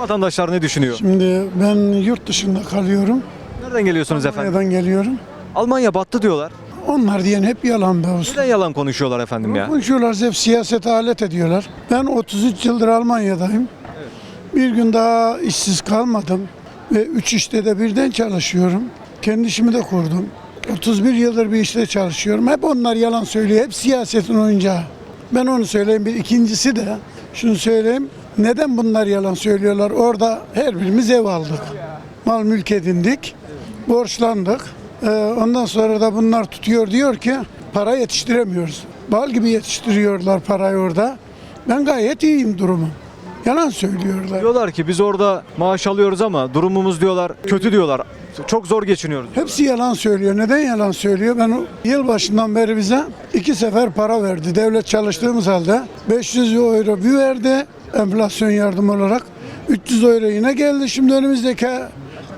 Vatandaşlar ne düşünüyor? Şimdi ben yurt dışında kalıyorum. Nereden geliyorsunuz efendim? Almanya'dan geliyorum. Almanya battı diyorlar. Onlar diyen hep yalan be usta. Neden yalan konuşuyorlar efendim ya? Konuşuyorlar hep siyasete alet ediyorlar. Ben 33 yıldır Almanya'dayım. Bir gün daha işsiz kalmadım. Ve 3 işte de birden çalışıyorum. Kendi işimi de kurdum. 31 yıldır bir işte çalışıyorum. Hep onlar yalan söylüyor. Hep siyasetin oyuncağı. Ben onu söyleyeyim. Bir ikincisi de şunu söyleyeyim. Neden bunlar yalan söylüyorlar? Orada her birimiz ev aldık. Mal mülk edindik. Borçlandık. Ee, ondan sonra da bunlar tutuyor diyor ki para yetiştiremiyoruz. Bal gibi yetiştiriyorlar parayı orada. Ben gayet iyiyim durumum. Yalan söylüyorlar. Diyorlar ki biz orada maaş alıyoruz ama durumumuz diyorlar kötü diyorlar. Çok zor geçiniyoruz. Hepsi yalan söylüyor. Neden yalan söylüyor? Ben o yıl başından beri bize iki sefer para verdi. Devlet çalıştığımız halde 500 euro bir verdi enflasyon yardım olarak. 300 euro yine geldi. Şimdi önümüzdeki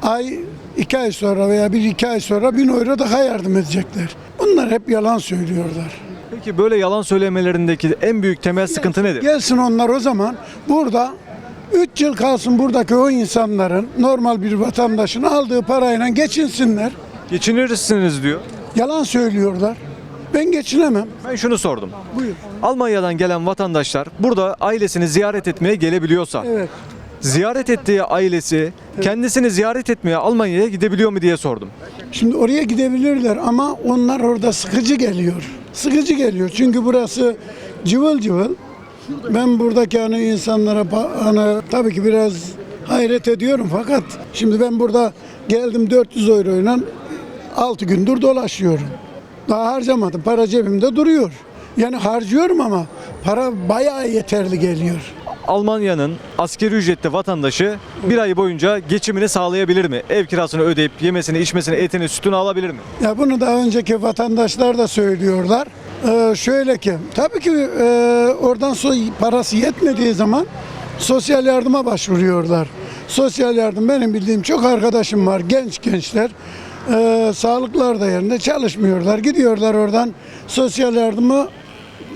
ay iki ay sonra veya bir iki ay sonra 1000 euro daha yardım edecekler. Bunlar hep yalan söylüyorlar. Peki böyle yalan söylemelerindeki en büyük temel sıkıntı nedir? Gelsin onlar o zaman burada 3 yıl kalsın buradaki o insanların normal bir vatandaşın aldığı parayla geçinsinler. Geçinirsiniz diyor. Yalan söylüyorlar. Ben geçinemem. Ben şunu sordum. Buyur. Almanya'dan gelen vatandaşlar burada ailesini ziyaret etmeye gelebiliyorsa Evet. ziyaret ettiği ailesi kendisini ziyaret etmeye Almanya'ya gidebiliyor mu diye sordum. Şimdi oraya gidebilirler ama onlar orada sıkıcı geliyor. Sıkıcı geliyor çünkü burası cıvıl cıvıl. Ben buradaki hani insanlara ba- hani tabii ki biraz hayret ediyorum fakat şimdi ben burada geldim 400 euroyla 6 gündür dolaşıyorum. Daha harcamadım. Para cebimde duruyor. Yani harcıyorum ama para bayağı yeterli geliyor. Almanya'nın askeri ücretli vatandaşı bir ay boyunca geçimini sağlayabilir mi? Ev kirasını ödeyip yemesini, içmesini, etini, sütünü alabilir mi? Ya bunu daha önceki vatandaşlar da söylüyorlar. Ee, şöyle ki, tabii ki e, oradan so parası yetmediği zaman sosyal yardıma başvuruyorlar. Sosyal yardım benim bildiğim çok arkadaşım var, genç gençler. Ee, sağlıklar da yerinde çalışmıyorlar. Gidiyorlar oradan sosyal yardımı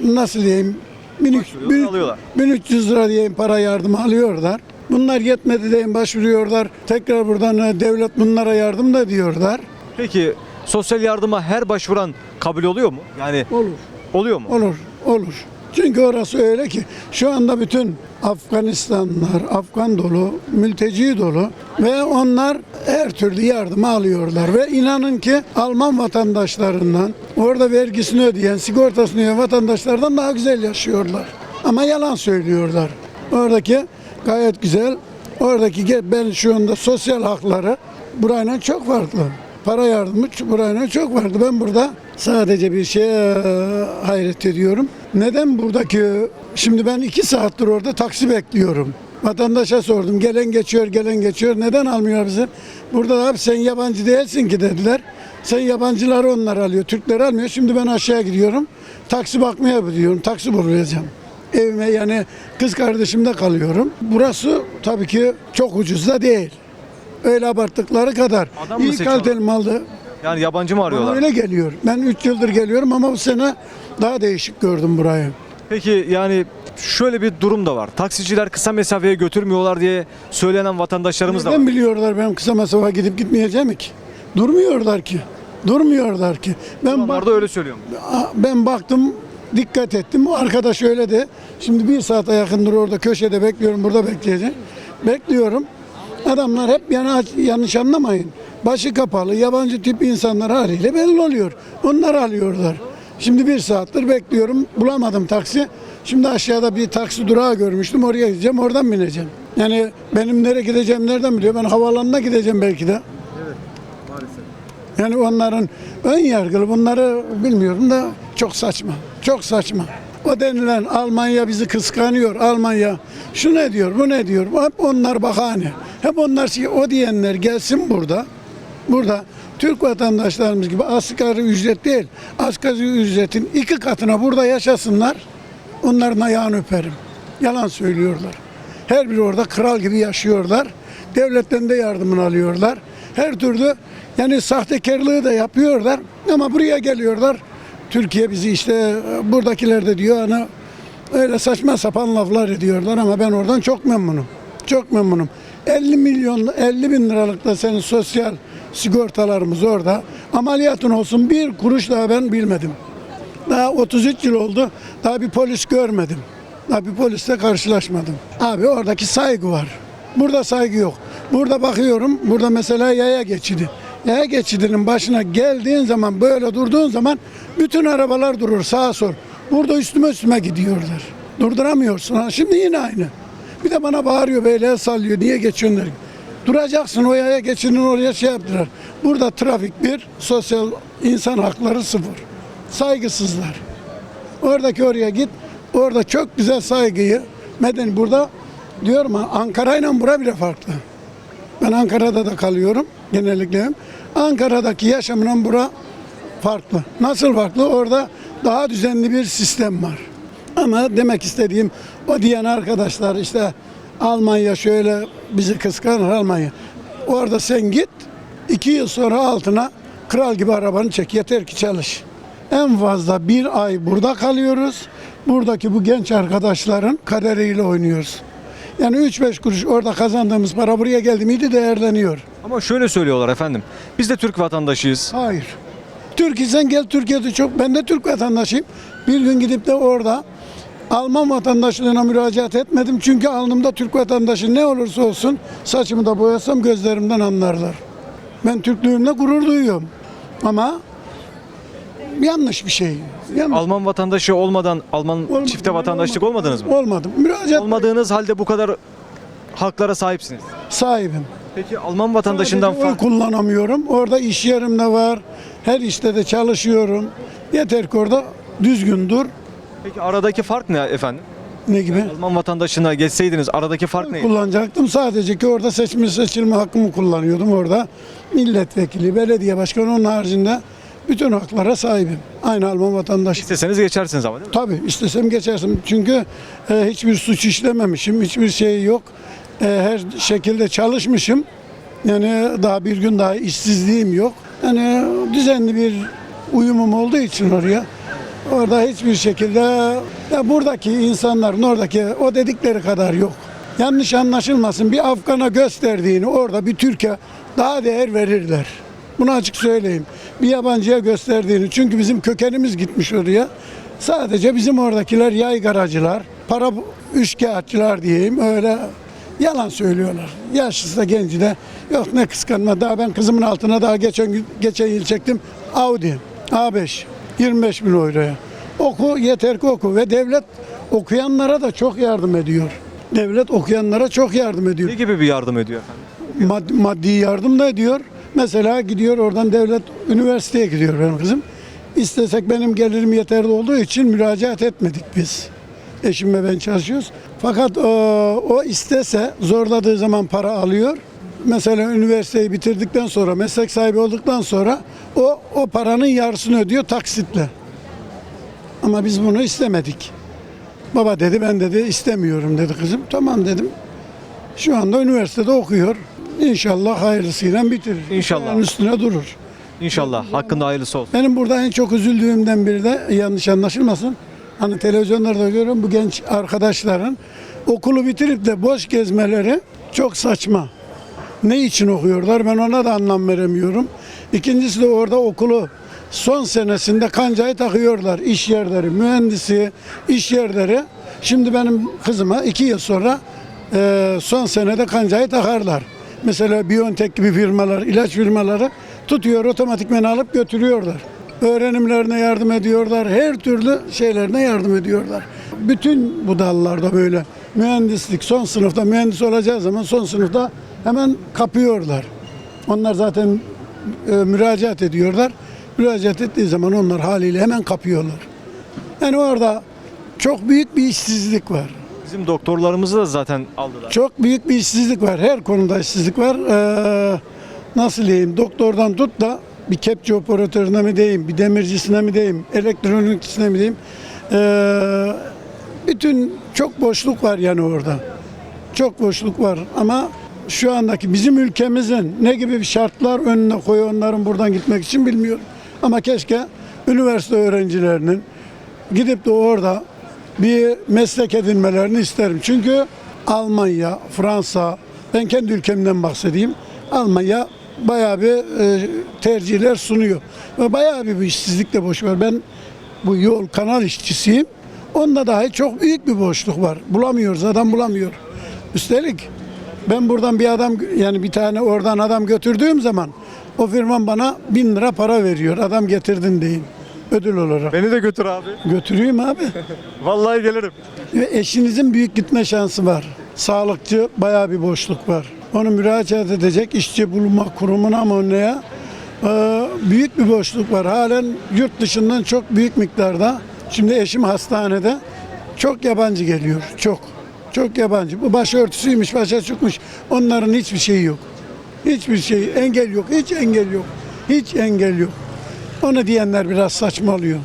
nasıl diyeyim? 1300 Başvuruyorlar, alıyorlar. 1300 lira diyeyim para yardımı alıyorlar. Bunlar yetmedi diyeyim başvuruyorlar. Tekrar buradan e, devlet bunlara yardım da diyorlar. Peki sosyal yardıma her başvuran kabul oluyor mu? Yani Olur. oluyor mu? Olur, olur. Çünkü orası öyle ki şu anda bütün Afganistanlılar, Afgan dolu, mülteci dolu ve onlar her türlü yardımı alıyorlar ve inanın ki Alman vatandaşlarından orada vergisini ödeyen, sigortasını ödeyen vatandaşlardan daha güzel yaşıyorlar. Ama yalan söylüyorlar. Oradaki gayet güzel. Oradaki ben şu anda sosyal hakları burayla çok farklı. Para yardımı burayla çok vardı. Ben burada sadece bir şeye hayret ediyorum. Neden buradaki, şimdi ben iki saattir orada taksi bekliyorum. Vatandaşa sordum. Gelen geçiyor, gelen geçiyor. Neden almıyor bizi? Burada da abi sen yabancı değilsin ki dediler. Sen yabancıları onlar alıyor, Türkleri almıyor. Şimdi ben aşağı gidiyorum. Taksi bakmaya gidiyorum. Taksi bulacağım. Evime yani kız kardeşimde kalıyorum. Burası tabii ki çok ucuz da değil. Öyle abarttıkları kadar. Adam mı İyi kaliteli maldı. Yani yabancı mı Bana arıyorlar? öyle geliyor. Ben 3 yıldır geliyorum ama bu sene daha değişik gördüm burayı. Peki yani şöyle bir durum da var. Taksiciler kısa mesafeye götürmüyorlar diye söylenen vatandaşlarımız da var. Neden biliyorlar benim kısa mesafe gidip gitmeyeceğim ki? Durmuyorlar ki. Durmuyorlar ki. Ben bak, Onlar da öyle söylüyor. ben baktım dikkat ettim. O arkadaş öyle de. Şimdi bir saate yakındır orada köşede bekliyorum. Burada bekleyeceğim. Bekliyorum. Adamlar hep yana, yanlış anlamayın. Başı kapalı, yabancı tip insanlar haliyle belli oluyor. Onlar alıyorlar. Şimdi bir saattir bekliyorum. Bulamadım taksi. Şimdi aşağıda bir taksi durağı görmüştüm. Oraya gideceğim. Oradan bineceğim. Yani benim nereye gideceğim nereden biliyor? Ben havaalanına gideceğim belki de. Yani onların ön yargılı bunları bilmiyorum da çok saçma. Çok saçma. O denilen Almanya bizi kıskanıyor. Almanya şu ne diyor, bu ne diyor. Hep onlar bahane. Hep onlar şey, o diyenler gelsin burada. Burada Türk vatandaşlarımız gibi asgari ücret değil. Asgari ücretin iki katına burada yaşasınlar. Onların ayağını öperim. Yalan söylüyorlar. Her biri orada kral gibi yaşıyorlar. Devletten de yardımını alıyorlar. Her türlü yani sahtekarlığı da yapıyorlar. Ama buraya geliyorlar. Türkiye bizi işte buradakiler de diyor hani öyle saçma sapan laflar ediyorlar ama ben oradan çok memnunum. Çok memnunum. 50 milyon, 50 bin liralık da senin sosyal sigortalarımız orada. Ameliyatın olsun bir kuruş daha ben bilmedim. Daha 33 yıl oldu. Daha bir polis görmedim. Daha bir polisle karşılaşmadım. Abi oradaki saygı var. Burada saygı yok. Burada bakıyorum. Burada mesela yaya geçidi. Yaya geçidinin başına geldiğin zaman böyle durduğun zaman bütün arabalar durur sağa sol. Burada üstüme üstüme gidiyorlar. Durduramıyorsun. Ha, şimdi yine aynı. Bir de bana bağırıyor böyle el sallıyor. Niye geçiyorsun. Duracaksın o yaya geçidini oraya şey yaptılar. Burada trafik bir, sosyal insan hakları sıfır. Saygısızlar. Oradaki oraya git. Orada çok güzel saygıyı medeni burada diyorum ha Ankara ile bura bile farklı. Ben Ankara'da da kalıyorum genellikle. Ankara'daki yaşamla bura farklı. Nasıl farklı? Orada daha düzenli bir sistem var. Ama demek istediğim o diyen arkadaşlar işte Almanya şöyle bizi kıskanır Almanya. Orada sen git iki yıl sonra altına kral gibi arabanı çek yeter ki çalış. En fazla bir ay burada kalıyoruz. Buradaki bu genç arkadaşların kaderiyle oynuyoruz. Yani 3-5 kuruş orada kazandığımız para buraya geldi miydi değerleniyor. Ama şöyle söylüyorlar efendim. Biz de Türk vatandaşıyız. Hayır. Türk isen gel Türkiye'de çok. Ben de Türk vatandaşıyım. Bir gün gidip de orada Alman vatandaşlığına müracaat etmedim. Çünkü alnımda Türk vatandaşı ne olursa olsun saçımı da boyasam gözlerimden anlarlar. Ben Türklüğümle gurur duyuyorum. Ama yanlış bir şey. Yanlış. Alman vatandaşı olmadan Alman Olmadı. çifte vatandaşlık Olmadı. olmadınız mı? Olmadım. Müracaat Olmadığınız halde bu kadar haklara sahipsiniz. sahibim. Peki Alman vatandaşından Sadece oy kullanamıyorum. Orada iş yerimde var. Her işte de çalışıyorum. Yeter ki orada düzgün dur. Peki aradaki fark ne efendim? Ne gibi? Alman vatandaşına geçseydiniz aradaki fark ne? kullanacaktım. Sadece ki orada seçme seçilme hakkımı kullanıyordum orada. Milletvekili, belediye başkanı onun haricinde bütün haklara sahibim. Aynı Alman vatandaşı. İsteseniz geçersiniz ama değil mi? Tabii istesem geçersin. Çünkü e, hiçbir suç işlememişim. Hiçbir şey yok. E, her şekilde çalışmışım. Yani daha bir gün daha işsizliğim yok. Yani düzenli bir uyumum olduğu için oraya. Orada hiçbir şekilde ya buradaki insanların oradaki o dedikleri kadar yok. Yanlış anlaşılmasın bir Afgan'a gösterdiğini orada bir Türkiye daha değer verirler. Bunu açık söyleyeyim. Bir yabancıya gösterdiğini çünkü bizim kökenimiz gitmiş oraya. Sadece bizim oradakiler yaygaracılar, para üçkağıtçılar diyeyim öyle yalan söylüyorlar. Yaşlısı da genci de yok ne kıskanma daha ben kızımın altına daha geçen geçen yıl çektim Audi A5 25 bin euroya. Oku yeter ki oku ve devlet okuyanlara da çok yardım ediyor. Devlet okuyanlara çok yardım ediyor. Ne gibi bir yardım ediyor efendim? Mad- maddi yardım da ediyor. Mesela gidiyor oradan devlet üniversiteye gidiyor benim kızım. İstesek benim gelirim yeterli olduğu için müracaat etmedik biz. Eşimle ben çalışıyoruz. Fakat o, o istese zorladığı zaman para alıyor. Mesela üniversiteyi bitirdikten sonra, meslek sahibi olduktan sonra o o paranın yarısını ödüyor taksitle. Ama biz bunu istemedik. Baba dedi ben dedi istemiyorum dedi kızım. Tamam dedim. Şu anda üniversitede okuyor. İnşallah hayırlısıyla bitirir. İnşallah. Ayağının üstüne durur. İnşallah hakkında hayırlısı olsun. Benim burada en çok üzüldüğümden biri de yanlış anlaşılmasın. Hani televizyonlarda görüyorum bu genç arkadaşların okulu bitirip de boş gezmeleri çok saçma. Ne için okuyorlar ben ona da anlam veremiyorum. İkincisi de orada okulu son senesinde kancayı takıyorlar. İş yerleri, mühendisi, iş yerleri. Şimdi benim kızıma iki yıl sonra e, son senede kancayı takarlar. Mesela Biontech gibi firmalar, ilaç firmaları tutuyor otomatikmen alıp götürüyorlar. Öğrenimlerine yardım ediyorlar, her türlü şeylerine yardım ediyorlar. Bütün bu dallarda böyle mühendislik son sınıfta mühendis olacağı zaman son sınıfta hemen kapıyorlar. Onlar zaten e, müracaat ediyorlar. Müracaat ettiği zaman onlar haliyle hemen kapıyorlar. Yani orada çok büyük bir işsizlik var. Bizim doktorlarımızı da zaten aldılar. Çok büyük bir işsizlik var. Her konuda işsizlik var. Ee, nasıl diyeyim? Doktordan tut da bir kepçe operatörüne mi diyeyim, bir demircisine mi diyeyim, elektronikçisine mi diyeyim. Ee, bütün çok boşluk var yani orada. Çok boşluk var ama şu andaki bizim ülkemizin ne gibi bir şartlar önüne koyuyor onların buradan gitmek için bilmiyorum. Ama keşke üniversite öğrencilerinin gidip de orada bir meslek edinmelerini isterim. Çünkü Almanya, Fransa, ben kendi ülkemden bahsedeyim. Almanya bayağı bir e, tercihler sunuyor. Ve bayağı bir, işsizlik de boş var. Ben bu yol kanal işçisiyim. Onda dahi çok büyük bir boşluk var. Bulamıyoruz, adam bulamıyor. Üstelik ben buradan bir adam yani bir tane oradan adam götürdüğüm zaman o firman bana bin lira para veriyor. Adam getirdin deyin. Ödül olarak. Beni de götür abi. Götüreyim abi. Vallahi gelirim. Ve eşinizin büyük gitme şansı var. Sağlıkçı bayağı bir boşluk var. Onu müracaat edecek işçi bulma kurumuna mı neye? Ee, büyük bir boşluk var. Halen yurt dışından çok büyük miktarda. Şimdi eşim hastanede. Çok yabancı geliyor. Çok. Çok yabancı. Bu başörtüsüymüş, başa çıkmış. Onların hiçbir şeyi yok. Hiçbir şey, engel yok. Hiç engel yok. Hiç engel yok. Onu diyenler biraz saçmalıyor.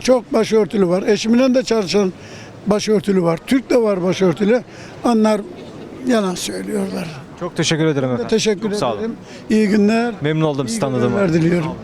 Çok başörtülü var. Eşimle de çalışan başörtülü var. Türk de var başörtülü. Onlar yalan söylüyorlar. Çok teşekkür ederim efendim. Teşekkür Çok sağ olun. ederim. İyi günler. Memnun oldum İyi sizi tanıdığıma. diliyorum.